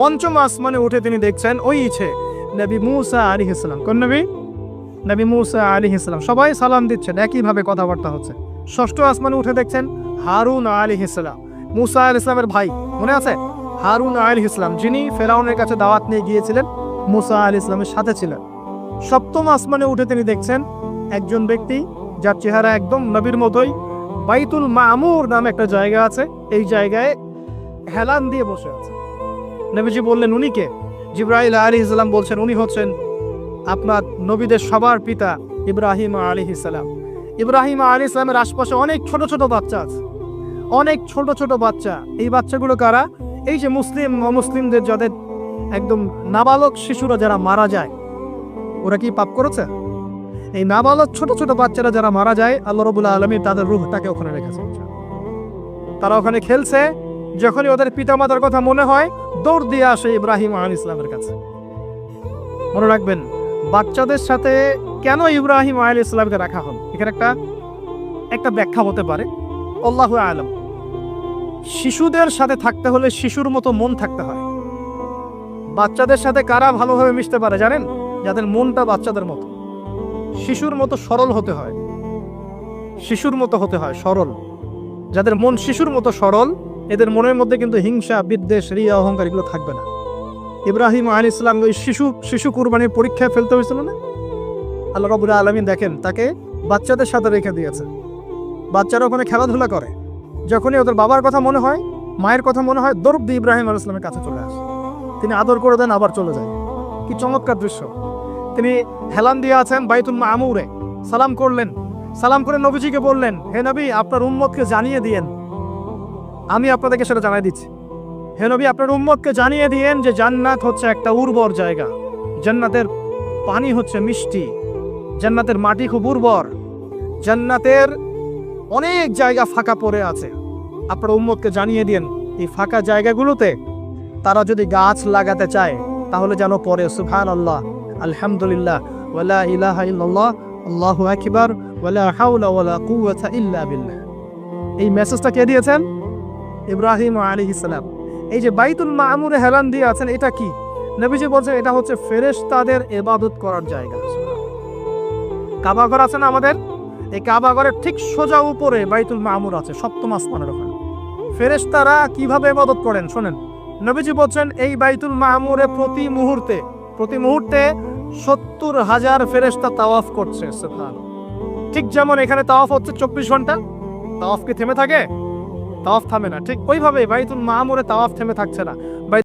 পঞ্চম আসমানে উঠে তিনি দেখছেন, ওই ইচ্ছে নবী মুসা আলী ইসলাম কোন নবী? নবী মুসা আলী ইসলাম সবাই সালাম দিচ্ছেন, একইভাবে কথাবার্তা হচ্ছে। ষষ্ঠ আসমানে উঠে দেখছেন, হারুন আলী ইসলাম মুসা আল ইসলামের ভাই, মনে আছে? হারুন আলী ইসলাম যিনি ফেরাউনের কাছে দাওয়াত নিয়ে গিয়েছিলেন, মুসা আলী ইসলামের সাথে ছিলেন। সপ্তম আসমানে উঠে তিনি দেখছেন, একজন ব্যক্তি, যার চেহারা একদম নবীর মতোই, বাইতুল মামুর নামে একটা জায়গা আছে, এই জায়গায় হেলান দিয়ে বসে আছে। নবীজি বললেন, উনি কে? জিব্রাইল আলী ইসলাম বলছেন, উনি হচ্ছেন আপনার নবীদের সবার পিতা ইব্রাহিম আলী ইসলাম ইব্রাহিম আলী ইসলামের আশপাশে অনেক ছোট ছোট বাচ্চা আছে। অনেক ছোট ছোট বাচ্চা। এই বাচ্চাগুলো কারা? এই যে মুসলিম, অমুসলিমদের যাদের একদম নাবালক শিশুরা যারা মারা যায়, ওরা কি পাপ করেছে? এই নাবালক ছোট ছোট বাচ্চারা যারা মারা যায়, আল্লাহ রবুল্লা আলমী তাদের রুহ তাকে ওখানে রেখেছে তারা ওখানে খেলছে যখনই ওদের পিতামাতার কথা মনে হয়, দৌড় দিয়ে আসে ইব্রাহিম আল ইসলামের কাছে। মনে রাখবেন, বাচ্চাদের সাথে কেন ইব্রাহিম আল ইসলামকে রাখা হল? এখানে একটা একটা ব্যাখ্যা হতে পারে। আল্লাহ আলম, শিশুদের সাথে থাকতে হলে শিশুর মতো মন থাকতে হয়। বাচ্চাদের সাথে কারা ভালোভাবে মিশতে পারে জানেন? যাদের মনটা বাচ্চাদের মতো। শিশুর মতো সরল হতে হয়। শিশুর মতো হতে হয়, সরল। যাদের মন শিশুর মতো সরল এদের মনের মধ্যে কিন্তু হিংসা, বিদ্বেষ, রিয়া, অহংকার এগুলো থাকবে না। ইব্রাহিম আলী ইসলাম ওই শিশু শিশু কুরবানির পরীক্ষায় ফেলতে হয়েছিল না? আল্লাহ রবুল্লা আলমিন দেখেন, তাকে বাচ্চাদের সাথে রেখে দিয়েছে। বাচ্চারা ওখানে খেলাধুলা করে। যখনই ওদের বাবার কথা মনে হয়, মায়ের কথা মনে হয় দরব দিয়ে ইব্রাহিম আল ইসলামের কাছে চলে আসে। তিনি আদর করে দেন, আবার চলে যায়। কি চমৎকার দৃশ্য। তিনি হেলান দিয়ে আছেন বাইতুল মামুরে। সালাম করলেন। সালাম করে নবীজিকে বললেন, হে নবী, আপনার উম্মতকে জানিয়ে দিয়েন আমি আপনাদেরকে সেটা জানাই দিচ্ছি। হে নবী, আপনার উম্মতকে জানিয়ে দিয়েন যে জান্নাত হচ্ছে একটা উর্বর জায়গা। জান্নাতের পানি হচ্ছে মিষ্টি। জান্নাতের মাটি খুব উর্বর। জান্নাতের অনেক জায়গা ফাঁকা পড়ে আছে। আপনার উম্মতকে জানিয়ে দিয়েন, এই ফাঁকা জায়গাগুলোতে তারা যদি গাছ লাগাতে চায়, তাহলে যেন পরে সুফান আল্লাহ আলহামদুলিল্লাহ ওয়ালা ইলাহা ইল্লাল্লাহ, আল্লাহু আকবার ওয়ালা হাওলা ওয়ালা কুওয়াতা ইল্লা বিল্লাহ। এই মেসেজটা কে দিয়েছেন? ইব্রাহিম আলাইহিস সালাম। এই যে বাইতুল মামুরে হেলান দিয়ে আছেন, এটা কি? নবীজি বলছেন, এটা হচ্ছে ফেরেশতাদের ইবাদত করার জায়গা। কাবা ঘর আছে না আমাদের? এই কাবা ঘরের ঠিক সোজা উপরে বাইতুল মামুর আছে, সপ্তম আসমানের ওখানে। ফেরেশতারা কীভাবে এবাদত করেন, শোনেন। নবীজি বলছেন, এই বাইতুল মামুরে প্রতি মুহূর্তে প্রতি মুহূর্তে সত্তর হাজার ফেরেশতা তাওয়াফ করছে ঠিক যেমন এখানে তাওয়াফ হচ্ছে চব্বিশ ঘণ্টা, তাওয়াফ কি থেমে থাকে? তাওয়াফ থামে না। ঠিক ওইভাবে বাইতুল মামুরে তাওয়াফ থেমে থাকছে না।